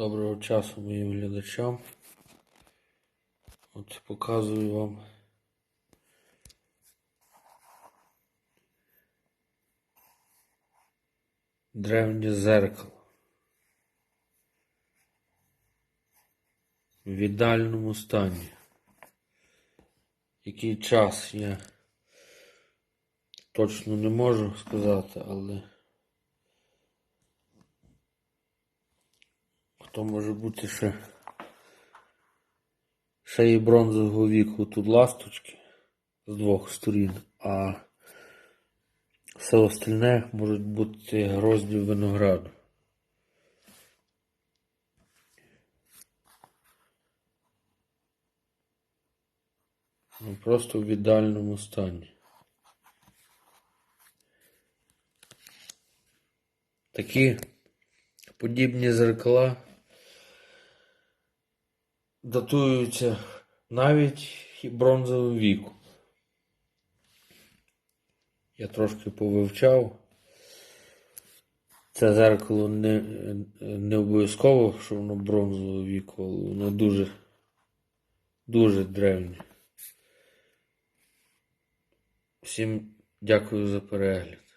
Доброго часу моїм глядачам. От показую вам древнє зеркало. В ідеальному стані. Який час я точно не можу сказати, але то може бути ще ще і бронзового віку тут ласточки з двох сторін, а все остальне можуть бути грозді винограду. Ну, просто в ідеальному стані. Такі подібні зеркала датуються навіть і бронзового віку. Я трошки повивчав. Це зеркало не, не обов'язково, що воно бронзового віку, але воно дуже, дуже древнє. Всім дякую за перегляд.